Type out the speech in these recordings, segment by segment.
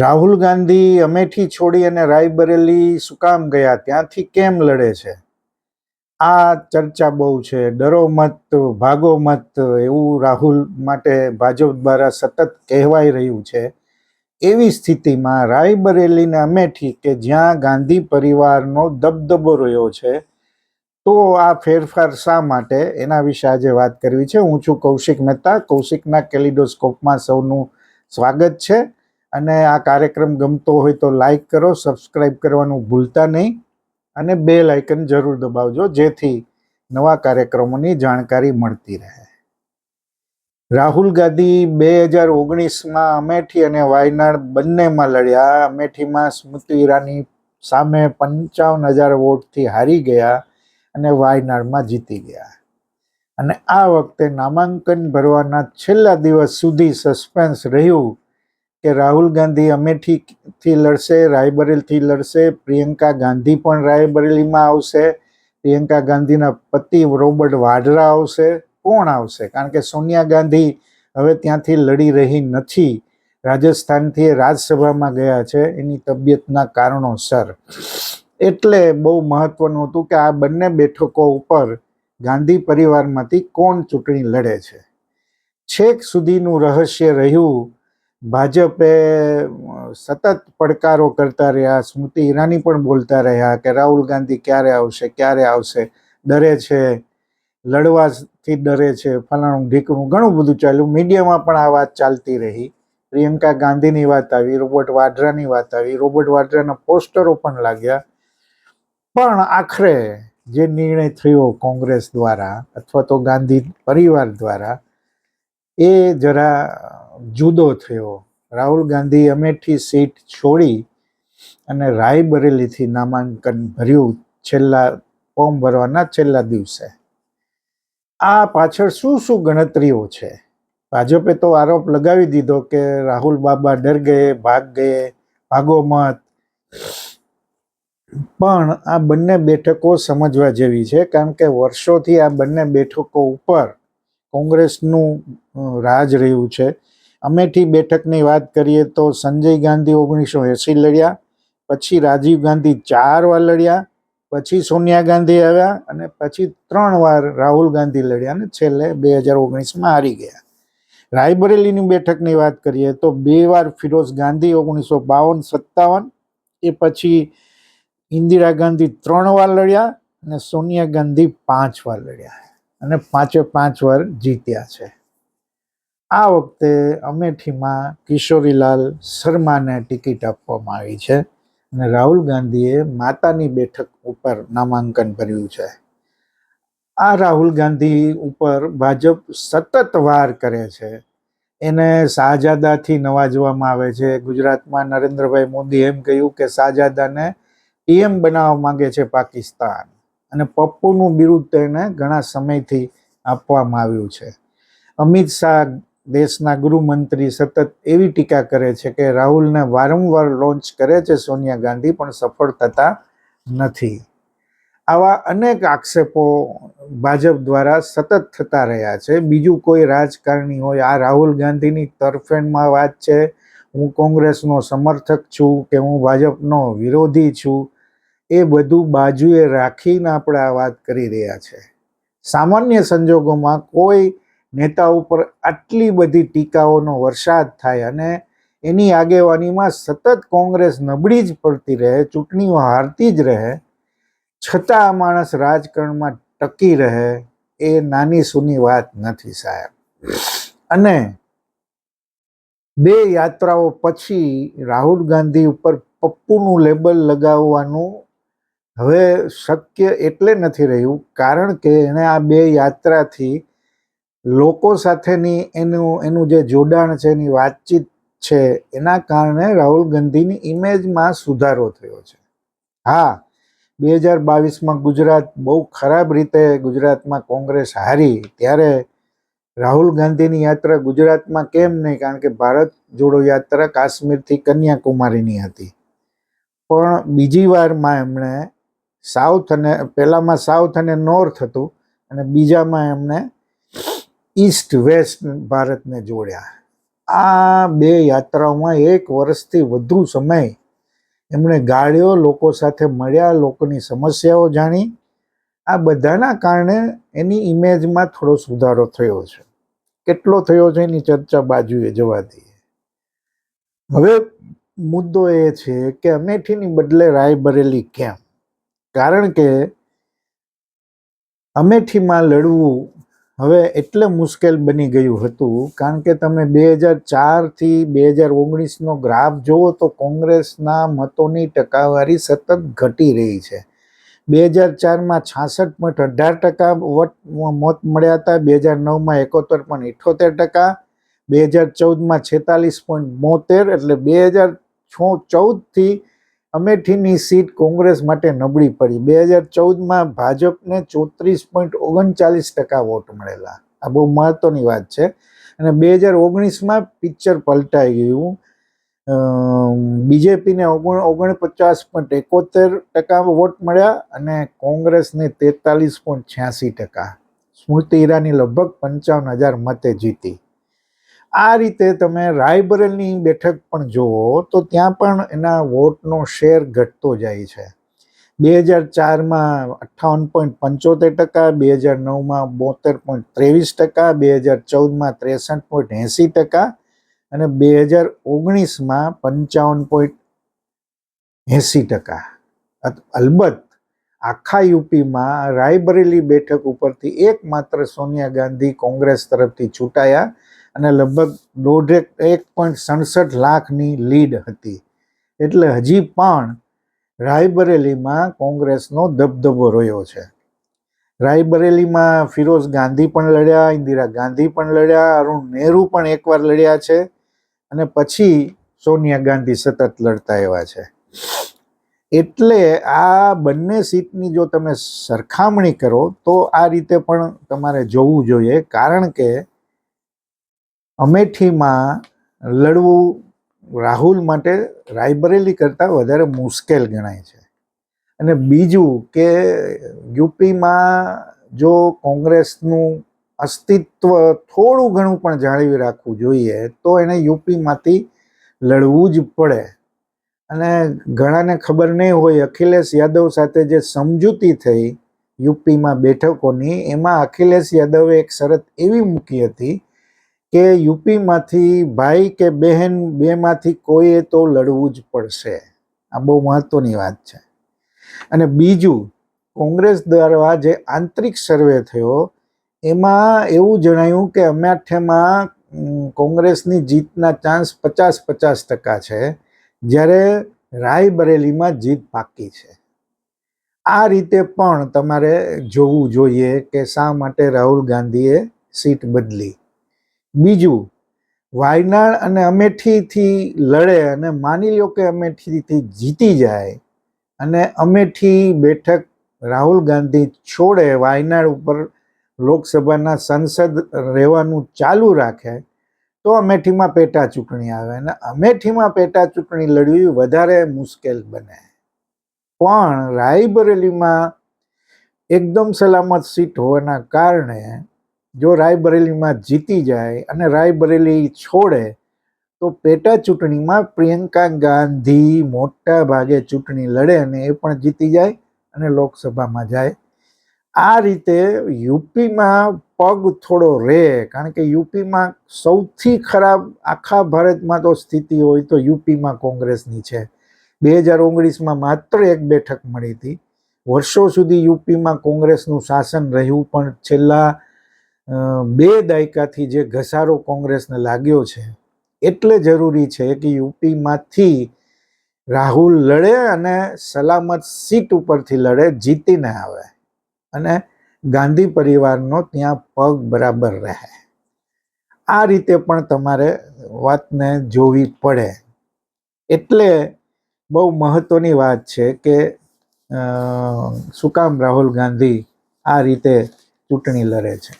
રાહુલ ગાંધી અમેઠી છોડી અને રાયબરેલી સુકામ કામ ગયા? ત્યાંથી કેમ લડે છે? આ ચર્ચા બહુ છે. ડરો મત, ભાગો મત, એવું રાહુલ માટે ભાજપ દ્વારા સતત કહેવાઈ રહ્યું છે. એવી સ્થિતિમાં રાયબરેલીને અમેઠી કે જ્યાં ગાંધી પરિવારનો દબદબો રહ્યો છે, તો આ ફેરફાર શા માટે? એના વિશે આજે વાત કરવી છે. હું છું કૌશિક મહેતા. કૌશિકના કેલિડોસ્કોપમાં સૌનું સ્વાગત છે. અને આ કાર્યક્રમ ગમતો હોય તો લાઈક કરો સબસ્ક્રાઈબ કરવાનું ભૂલતા નહીં અને બે લાઇકન જરૂર દબાવજો, જેથી નવા કાર્યક્રમોની જાણકારી મળતી રહે. રાહુલ ગાંધી બે હજાર ઓગણીસમાં અમેઠી અને વાયનાડ બંનેમાં લડ્યા. અમેઠીમાં સ્મૃતિ ઈરાની સામે પંચાવન હજાર વોટથી હારી ગયા અને વાયનાડમાં જીતી ગયા. અને આ વખતે નામાંકન ભરવાના છેલ્લા દિવસ સુધી સસ્પેન્સ રહ્યું કે રાહુલ ગાંધી અમેઠીથી લડશે, રાયબરેલીથી લડશે, પ્રિયંકા ગાંધી પણ રાયબરેલીમાં આવશે, પ્રિયંકા ગાંધીના પતિ રોબર્ટ વાડરા આવશે, કોણ આવશે? કારણ કે સોનિયા ગાંધી હવે ત્યાંથી લડી રહી નથી. રાજસ્થાનથી એ રાજ્યસભામાં ગયા છે, એની તબિયતના કારણોસર. એટલે બહુ મહત્વનું હતું કે આ બંને બેઠકો ઉપર ગાંધી પરિવારમાંથી કોણ ચૂંટણી લડે છે? છેક સુધીનું રહસ્ય રહ્યું ભાજપે સતત પડકારો કરતા રહ્યા. સ્મૃતિ ઈરાની પણ બોલતા રહ્યા કે રાહુલ ગાંધી ક્યારે આવશે ક્યારે આવશે? ડરે છે. લડવાથી ડરે છે. ફલાણું ઢીકણું, ઘણું બધું ચાલ્યું. મીડિયામાં પણ આ વાત ચાલતી રહી. પ્રિયંકા ગાંધીની વાત આવી, રોબર્ટ વાડ્રાની વાત આવી. રોબર્ટ વાડ્રાના પોસ્ટરો પણ લાગ્યા. પણ આખરે જે નિર્ણય થયો કોંગ્રેસ દ્વારા અથવા તો ગાંધી પરિવાર દ્વારા, એ જરા જુદો થયો. રાહુલ ગાંધી અમેઠી સીટ છોડી અને રાયબરેલીથી નામાંકન ભર્યું છેલ્લા ફોર્મ ભરવાના છેલ્લા દિવસે. આ પાછળ શું શું ગણતરીઓ છે? ભાજપે તો આરોપ લગાવી દીધો કે રાહુલ બાબા ડર ગયે, ભાગ ગયે, ભાગો મત. પણ આ બંને બેઠકો સમજવા જેવી છે કારણ કે વર્ષોથી આ બંને બેઠકો ઉપર કોંગ્રેસનું રાજ રહ્યું છે. અમેઠી બેઠકની વાત કરીએ તો સંજય ગાંધી ઓગણીસો એંસી લડ્યા, પછી રાજીવ ગાંધી ચાર વાર લડ્યા, પછી સોનિયા ગાંધી આવ્યા અને પછી ત્રણ વાર રાહુલ ગાંધી લડ્યા અને છેલ્લે બે હજાર ઓગણીસમાં હારી ગયા. રાયબરેલીની બેઠકની વાત કરીએ તો બે વાર ફિરોઝ ગાંધી ઓગણીસો બાવન, સત્તાવન, એ પછી ઇન્દિરા ગાંધી ત્રણ વાર લડ્યા અને સોનિયા ગાંધી પાંચ વાર લડ્યા અને પાંચે પાંચ વાર જીત્યા છે. આ વખતે અમેઠીમાં કિશોરીલાલ શર્માને ટિકિટ આપવામાં આવી છે અને રાહુલ ગાંધીએ માતાની બેઠક ઉપર નામાંકન ભર્યું છે. આ રાહુલ ગાંધી ઉપર ભાજપ સતત વાર કરે છે. એને શાહજાદાથી નવાજવામાં આવે છે. ગુજરાતમાં નરેન્દ્રભાઈ મોદી એમ કહ્યું કે શાહજાદાને પીએમ બનાવવા માંગે છે પાકિસ્તાન અને પપ્પુનું બિરુદ તેને ઘણા સમયથી આપવામાં આવ્યું છે. અમિત શાહ દેશના ગૃહમંત્રી સતત એવી ટીકા કરે છે કે રાહુલને વારંવાર લોન્ચ કરે છે સોનિયા ગાંધી, પણ સફળ થતા નથી. આવા અનેક આક્ષેપો ભાજપ દ્વારા સતત થતા રહ્યા છે. બીજું કોઈ રાજકારણી હોય, આ રાહુલ ગાંધીની તરફેણમાં વાત છે. હું કોંગ્રેસનો સમર્થક છું કે હું ભાજપનો વિરોધી છું. એ બધું બાજુએ રાખીને આપણે આ વાત કરી રહ્યા છે. સામાન્ય સંજોગોમાં કોઈ નેતા ઉપર આટલી બધી ટીકાઓનો વરસાદ થાય અને એની આગેવાનીમાં સતત કોંગ્રેસ નબળી જ પડતી રહે, ચૂંટણીઓ હારતી જ રહે, છતાં આ માણસ રાજકારણમાં ટકી રહે, એ નાની સૂની વાત નથી સાહેબ. અને બે યાત્રાઓ પછી રાહુલ ગાંધી ઉપર પપ્પુનું લેબલ લગાવવાનું હવે શક્ય એટલે નથી રહ્યું, કારણ કે એણે આ બે યાત્રાથી લોકો સાથેની એનું એનું જે જોડાણ છે, એની વાતચીત છે, એના કારણે રાહુલ ગાંધીની ઇમેજમાં સુધારો થયો છે. હા, બે હજાર બાવીસમાં ગુજરાત બહુ ખરાબ રીતે ગુજરાતમાં કોંગ્રેસ હારી, ત્યારે રાહુલ ગાંધીની યાત્રા ગુજરાતમાં કેમ નહીં? કારણ કે ભારત જોડો યાત્રા કાશ્મીરથી કન્યાકુમારીની હતી. પણ બીજી વારમાં એમણે સાઉથ અને, પહેલામાં સાઉથ અને નોર્થ હતું, અને બીજામાં એમણે ઈસ્ટ વેસ્ટ ભારતને જોડ્યા. આ બે યાત્રાઓમાં એક વર્ષથી વધુ સમય એમણે ગાળ્યો, લોકો સાથે મળ્યા, લોકોની સમસ્યાઓ જાણી. આ બધાના કારણે એની ઇમેજમાં થોડો સુધારો થયો છે. કેટલો થયો છે એની ચર્ચા બાજુએ જવા દઈએ. હવે મુદ્દો એ છે કે અમેઠીની બદલે રાયબરેલી કેમ? કારણ કે અમેઠીમાં લડવું હવે એટલે મુશ્કેલ બની ગયું હતું, કારણ કે તમે બે હજાર ચારથી બે હજાર ઓગણીસનો ગ્રાફ જુઓ તો કોંગ્રેસના મતોની ટકાવારી સતત ઘટી રહી છે. બે હજાર ચારમાં છાસઠ પોઈન્ટ અઢાર ટકા વોટ મત મળ્યા હતા, બે હજાર નવમાં એકોતેર પોઈન્ટ ઇઠોતેર ટકા, બે હજાર ચૌદમાં છેતાલીસ પોઈન્ટ બોતેર, એટલે બે હજાર છ, ચૌદથી અમેઠીની સીટ કોંગ્રેસ માટે નબળી પડી. બે હજાર ચૌદમાં ભાજપને ચોત્રીસ પોઈન્ટ ઓગણચાલીસ ટકા વોટ મળેલા. આ બહુ મહત્વની વાત છે. અને બે હજાર ઓગણીસમાં પિક્ચર પલટાઈ ગયું. બીજેપીને ઓગણ, ઓગણપચાસ પોઈન્ટ એકોતેર ટકા વોટ મળ્યા અને કોંગ્રેસને તેતાલીસ પોઈન્ટ છ્યાસી ટકા. સ્મૃતિ ઈરાની લગભગ પંચાવન હજાર મતે જીતી. આ રીતે તમે રાયબરેલની બેઠક પણ જુઓ તો ત્યાં પણ એના વોટનો શેર ઘટતો જાય છે. બે હજાર ચારમાં અઠ્ઠાવન પોઈન્ટ પંચોતેર ટકા, બે હજાર નવમાં બોતેર પોઈન્ટ ત્રેવીસ ટકા, બે હજાર ચૌદમાં ત્રેસઠ પોઈન્ટ એંસી ટકા અને બે હજાર ઓગણીસમાં પંચાવન પોઈન્ટ એંસી ટકા. અલબત્ત આખા યુપીમાં રાયબરેલી બેઠક ઉપરથી એકમાત્ર સોનિયા ગાંધી કોંગ્રેસ તરફથી ચૂંટાયા અને લગભગ દોઢેક, એક પોઈન્ટ સડસઠ લાખની લીડ હતી. એટલે હજી પણ રાયબરેલીમાં કોંગ્રેસનો દબદબો રહ્યો છે. રાયબરેલીમાં ફિરોઝ ગાંધી પણ લડ્યા, ઇન્દિરા ગાંધી પણ લડ્યા, અરુણ નહેરુ પણ એકવાર લડ્યા છે અને પછી સોનિયા ગાંધી સતત લડતા એવા છે. એટલે આ બંને સીટની જો તમે સરખામણી કરો તો આ રીતે પણ તમારે જોવું જોઈએ. કારણ કે અમેઠીમાં લડવું રાહુલ માટે રાયબરેલી કરતાં વધારે મુશ્કેલ ગણાય છે. અને બીજું કે યુપીમાં જો કોંગ્રેસનું અસ્તિત્વ થોડું ઘણું પણ જાળવી રાખવું જોઈએ, તો એને યુપીમાંથી લડવું જ પડે. અને ઘણાને ખબર નહીં હોય, અખિલેશ યાદવ સાથે જે સમજૂતી થઈ યુપીમાં બેઠકોની, એમાં અખિલેશ યાદવે એક શરત એવી મૂકી હતી કે યુપીમાંથી ભાઈ કે બહેન બેમાંથી કોઈએ તો લડવું જ પડશે. આ બહુ મહત્વની વાત છે. અને બીજું, કોંગ્રેસ દ્વારા જે આંતરિક સર્વે થયો, એમાં એવું જણાયું કે અમેઠેમાં કોંગ્રેસની જીતના ચાન્સ પચાસ પચાસ ટકા છે, જ્યારે રાયબરેલીમાં જીત પાકી છે. આ રીતે પણ તમારે જોવું જોઈએ કે શા માટે રાહુલ ગાંધીએ સીટ બદલી. બીજું, વાયનાડ અને અમેઠીથી લડે અને માની લો કે અમેઠીથી જીતી જાય અને અમેઠી બેઠક રાહુલ ગાંધી છોડે, વાયનાડ ઉપર લોકસભાના સંસદ રહેવાનું ચાલુ રાખે, તો અમેઠીમાં પેટા ચૂંટણી આવે અને અમેઠીમાં પેટા ચૂંટણી લડવી વધારે મુશ્કેલ બને. પણ રાયબરેલીમાં એકદમ સલામત સીટ હોવાના કારણે જો રાયબરેલીમાં જીતી જાય અને રાયબરેલી છોડે, તો પેટા ચૂંટણીમાં પ્રિયંકા ગાંધી મોટા ભાગે ચૂંટણી લડે અને એ પણ જીતી જાય અને લોકસભામાં જાય. આ રીતે યુપીમાં પગ થોડો રહે કારણ કે યુપીમાં સૌથી ખરાબ આખા ભારતમાં તો સ્થિતિ હોય તો યુપીમાં કોંગ્રેસની છે. બે હજાર ઓગણીસમાં માત્ર એક બેઠક મળી હતી. વર્ષો સુધી યુપીમાં કોંગ્રેસનું શાસન રહ્યું પણ છેલ્લા બે દાયકાથી જે ઘસારો કોંગ્રેસને લાગ્યો છે, એટલે જરૂરી છે કે યુપીમાંથી રાહુલ લડે અને સલામત સીટ ઉપરથી લડે, જીતીને આવે. અને ગાંધી પરિવારનો ત્યાં પગ બરાબર રહે. આ રીતે પણ તમારે વાતને જોવી પડે. એટલે બહુ મહત્વની વાત છે કે શું કામ રાહુલ ગાંધી આ રીતે ચૂંટણી લડે છે?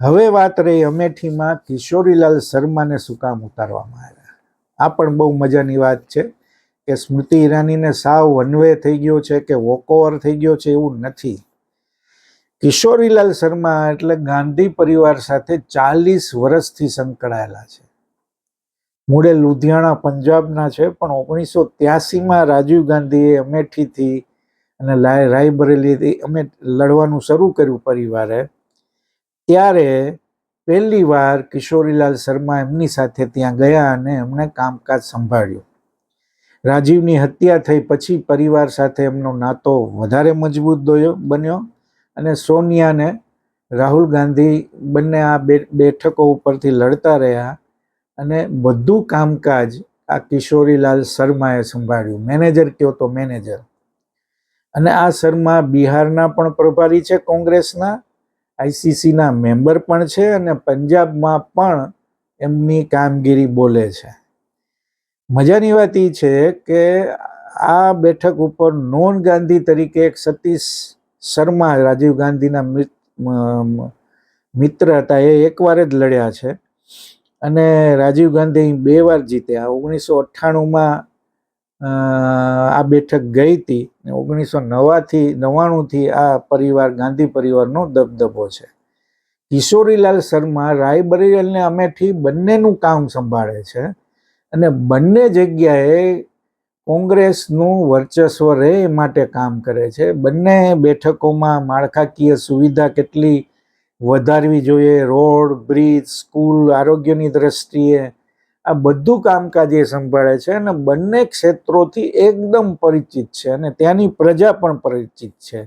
હવે વાત રહી અમેઠીમાં કિશોરીલાલ શર્માને શું કામ ઉતારવામાં આવ્યા? આ પણ બહુ મજાની વાત છે કે સ્મૃતિ ઈરાનીને સાવ વનવે થઈ ગયો છે કે વોકઓવર થઈ ગયો છે એવું નથી. કિશોરીલાલ શર્મા એટલે ગાંધી પરિવાર સાથે ચાલીસ વર્ષથી સંકળાયેલા છે. મૂળે લુધિયાણા, પંજાબના છે, પણ ઓગણીસો ત્યાસીમાં રાજીવ ગાંધીએ અમેઠીથી અને રાયબરેલીથી અમે લડવાનું શરૂ કર્યું પરિવારે. ત્યારે પહેલી વાર કિશોરીલાલ શર્મા એમની સાથે ત્યાં ગયા અને એમણે કામકાજ સંભાળ્યું. રાજીવની હત્યા થઈ પછી પરિવાર સાથે એમનો નાતો વધારે મજબૂત દોયો, બન્યો અને સોનિયાને રાહુલ ગાંધી બંને આ બેઠકો ઉપરથી લડતા રહ્યા અને બધું કામકાજ આ કિશોરીલાલ શર્માએ સંભાળ્યું. મેનેજર કયો તો મેનેજર. અને આ શર્મા બિહારના પણ પ્રભારી છે કોંગ્રેસના. આઈસીસીના મેમ્બર પણ છે અને પંજાબમાં પણ એમની કામગીરી બોલે છે. મજાની વાત એ છે કે આ બેઠક ઉપર નોન ગાંધી તરીકે એક સતીશ શર્મા, રાજીવ ગાંધીના મિત્ર હતા, એ એકવાર જ લડ્યા છે. અને રાજીવ ગાંધી બે વાર જીત્યા. ઓગણીસો અઠ્ઠાણુંમાં આ બેઠક ગઈ હતી ઓગણીસો નવાથી, નવ્વાણુંથી આ પરિવાર, ગાંધી પરિવારનો દબદબો છે. કિશોરીલાલ શર્મા રાયબરેલી અને અમેઠી બંનેનું કામ સંભાળે છે અને બંને જગ્યાએ કોંગ્રેસનું વર્ચસ્વ રહે એ માટે કામ કરે છે. બંને બેઠકોમાં માળખાકીય સુવિધા કેટલી વધારવી જોઈએ? રોડ, બ્રિજ, સ્કૂલ, આરોગ્યની દ્રષ્ટિએ આ બધું કામકાજ એ સંભાળે છે અને બંને ક્ષેત્રોથી એકદમ પરિચિત છે અને ત્યાંની પ્રજા પણ પરિચિત છે.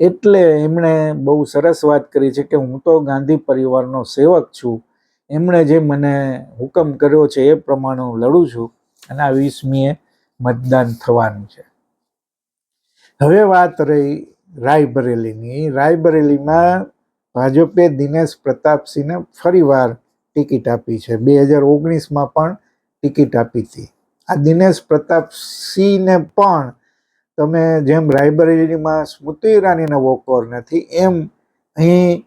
એટલે એમણે બહુ સરસ વાત કરી છે કે હું તો ગાંધી પરિવારનો સેવક છું. એમણે જે મને હુકમ કર્યો છે એ પ્રમાણે હું લડું છું અને આ વીસમીએ મતદાન થવાનું છે. હવે વાત રહી રાયબરેલીની. રાયબરેલીમાં ભાજપે દિનેશ પ્રતાપસિંહને ફરીવાર ટિકિટ આપી છે. બે હજાર ઓગણીસમાં પણ ટિકિટ આપી હતી. આ દિનેશ પ્રતાપસિંહને પણ તમે જેમ રાયબરેલીમાં સ્મૃતિ ઈરાનીને વોકઓવર નથી, એમ અહીં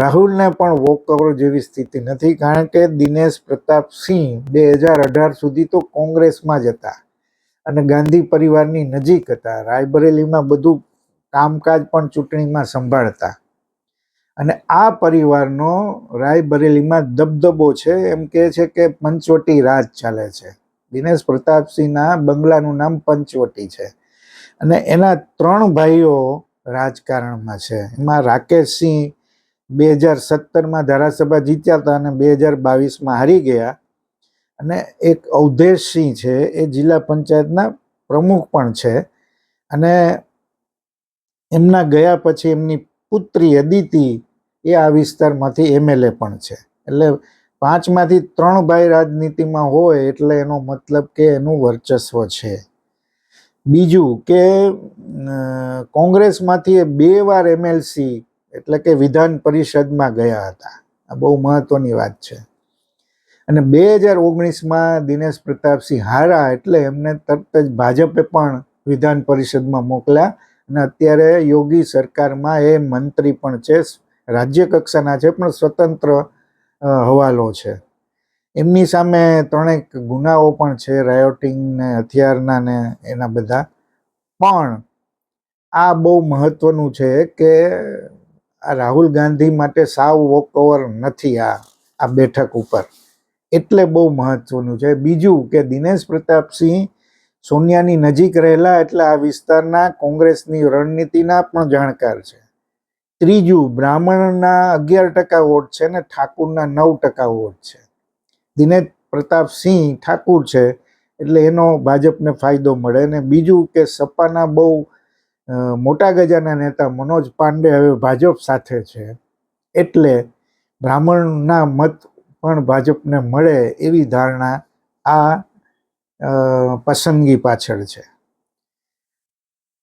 રાહુલને પણ વોકઓવર જેવી સ્થિતિ નથી, કારણ કે દિનેશ પ્રતાપ સિંહ બે હજાર અઢાર સુધી તો કોંગ્રેસમાં જ હતા અને ગાંધી પરિવારની નજીક હતા. રાયબરેલીમાં બધું કામકાજ પણ ચૂંટણીમાં સંભાળતા. અને આ પરિવારનો રાયબરેલીમાં દબદબો છે, એમ કહે છે કે પંચવટી રાજ ચાલે છે. દિનેશ પ્રતાપસિંહના બંગલાનું નામ પંચવટી છે. અને એના ત્રણ ભાઈઓ રાજકારણમાં છે. એમાં રાકેશસિંહ બે હજાર સત્તરમાં ધારાસભા જીત્યા હતા અને બે હજાર બાવીસમાં હારી ગયા. અને એક અવધેશસિંહ છે, એ જિલ્લા પંચાયતના પ્રમુખ પણ છે. અને એમના ગયા પછી એમની પુત્રી અદિતિ એ આ વિસ્તારમાંથી એમએલએ પણ છે. એટલે પાંચમાંથી ત્રણ ભાઈ રાજનીતિમાં હોય એટલે એનો મતલબ કે એનું વર્ચસ્વ છે. બીજું કે કોંગ્રેસમાંથી એ બે વાર એમએલસી એટલે કે વિધાન પરિષદમાં ગયા હતા. આ બહુ મહત્વની વાત છે. અને બે હજાર ઓગણીસમાં દિનેશ પ્રતાપસિંહ હારા એટલે એમને તરત જ ભાજપે પણ વિધાન પરિષદમાં મોકલ્યા. અને અત્યારે યોગી સરકારમાં એ મંત્રી પણ છે, રાજ્ય કક્ષાના છે, પણ સ્વતંત્ર હવાલો છે. એમની સામે ત્રણેક ગુનાઓ પણ છે રાયોટિંગ ને હથિયારના ને એના બધા. પણ આ બહુ મહત્વનું છે કે આ રાહુલ ગાંધી માટે સાવ વોકઓવર નથી આ આ બેઠક ઉપર. એટલે બહુ મહત્વનું છે. બીજું કે દિનેશ પ્રતાપસિંહ સોનિયાની નજીક રહેલા એટલે આ વિસ્તારના કોંગ્રેસની રણનીતિના પણ જાણકાર છે. ત્રીજું, બ્રાહ્મણના અગિયાર ટકા વોટ છે ને ઠાકુરના નવ ટકા વોટ છે. દિનેશ પ્રતાપસિંહ ઠાકુર છે એટલે એનો ભાજપને ફાયદો મળે અને બીજું કે સપાના બહુ મોટા ગજાના નેતા મનોજ પાંડે હવે ભાજપ સાથે છે. એટલે બ્રાહ્મણના મત પણ ભાજપને મળે એવી ધારણા આ પસંદગી પાછળ છે.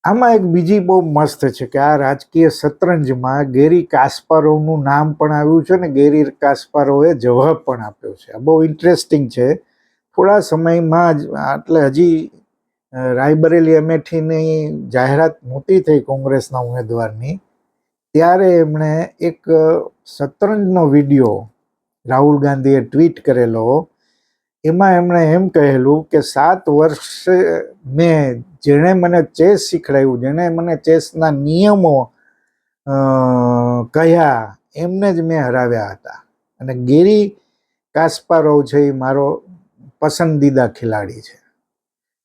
આમાં એક બીજી બહુ મસ્ત છે કે આ રાજકીય શતરંજમાં ગેરી કાસ્પારોવનું નામ પણ આવ્યું છે ને ગેરી કાસ્પારોવે જવાબ પણ આપ્યો છે. આ બહુ ઇન્ટરેસ્ટિંગ છે. થોડા સમયમાં જ એટલે હજી રાયબરેલી અમેઠીની જાહેરાત મોટી થઈ કોંગ્રેસના ઉમેદવારની. ત્યારે એમણે એક શતરંજનો વીડિયો રાહુલ ગાંધીએ ટ્વીટ કરેલો એમાં એમણે એમ કહેલું કે સાત વર્ષે મેં જેણે મને ચેસ શીખડાવ્યું જેણે મને ચેસના નિયમો કહ્યા, એમને જ મેં હરાવ્યા હતા. અને ગેરી કાસ્પારોવ છે એ મારો પસંદીદા ખેલાડી છે.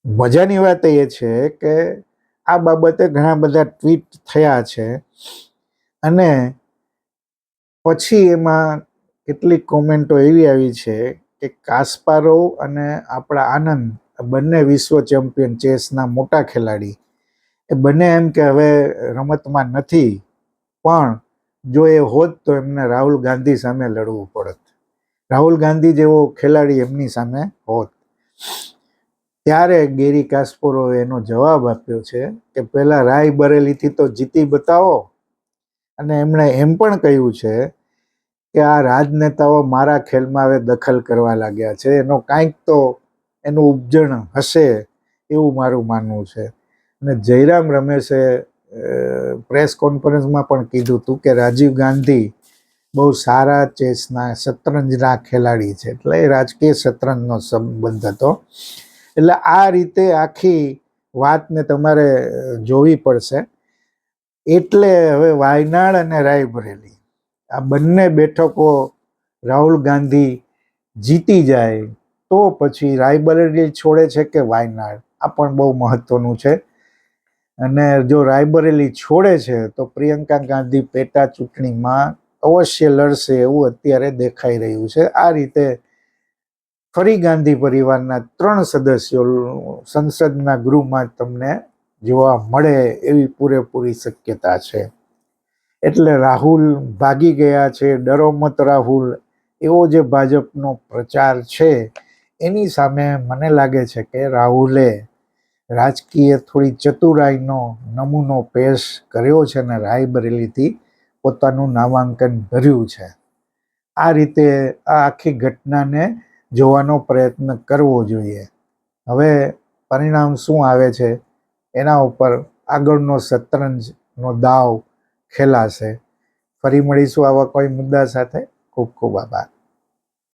મજાની વાત એ છે કે આ બાબતે ઘણા બધા ટ્વીટ થયા છે અને પછી એમાં કેટલીક કોમેન્ટો એવી આવી છે કે કાસ્પારો અને આપણા આનંદ બંને વિશ્વ ચેમ્પિયન ચેસના મોટા ખેલાડી. એ બંને એમ કે હવે રમતમાં નથી, પણ જો એ હોત તો એમને રાહુલ ગાંધી સામે લડવું પડત. રાહુલ ગાંધી જેવો ખેલાડી એમની સામે હોત. ત્યારે ગેરી કાસ્પોરોએ એનો જવાબ આપ્યો છે કે પહેલાં રાય બરેલીથી તો જીતી બતાવો. અને એમણે એમ પણ કહ્યું છે કે આ રાજનેતાઓ મારા ખેલમાં હવે દખલ કરવા લાગ્યા છે. એનો કાંઈક તો એનું ઉપજણ હશે એવું મારું માનવું છે. અને જયરામ રમેશે પ્રેસ કોન્ફરન્સમાં પણ કીધું હતું કે રાજીવ ગાંધી બહુ સારા ચેસના શતરંજના ખેલાડી છે. એટલે એ રાજકીય શતરંજનો સંબંધ હતો. એટલે આ રીતે આખી વાતને તમારે જોવી પડશે. એટલે હવે વાયનાડ અને રાયબરેલી. આ બંને બેઠકો રાહુલ ગાંધી જીતી જાય તો પછી રાયબરેલી છોડે છે કે વાયનાડ? આ પણ બહુ મહત્વનું છે. અને જો રાયબરેલી છોડે છે તો પ્રિયંકા ગાંધી પેટા ચૂંટણીમાં અવશ્ય લડશે એવું અત્યારે દેખાઈ રહ્યું છે. આ રીતે ફરી ગાંધી પરિવારના ત્રણ સદસ્યો સંસદના ગૃહમાં તમને જોવા મળે એવી પૂરેપૂરી શક્યતા છે. એટલે રાહુલ ભાગી ગયા છે, ડરો મત રાહુલ, એવો જે ભાજપનો પ્રચાર છે, એની સામે મને લાગે છે કે રાહુલે રાજકીય થોડી ચતુરાઈનો નમૂનો પેશ કર્યો છે અને રાયબરેલીથી પોતાનું નામાંકન ભર્યું છે. આ રીતે આ આખી ઘટનાને જોવાનો પ્રયત્ન કરવો જોઈએ. હવે પરિણામ શું આવે છે? એના ઉપર આગળનો શતરંજનો દાવ ખેલાશે. ફરી મળીશું આવા કોઈ મુદ્દા સાથે. ખૂબ ખૂબ આભાર.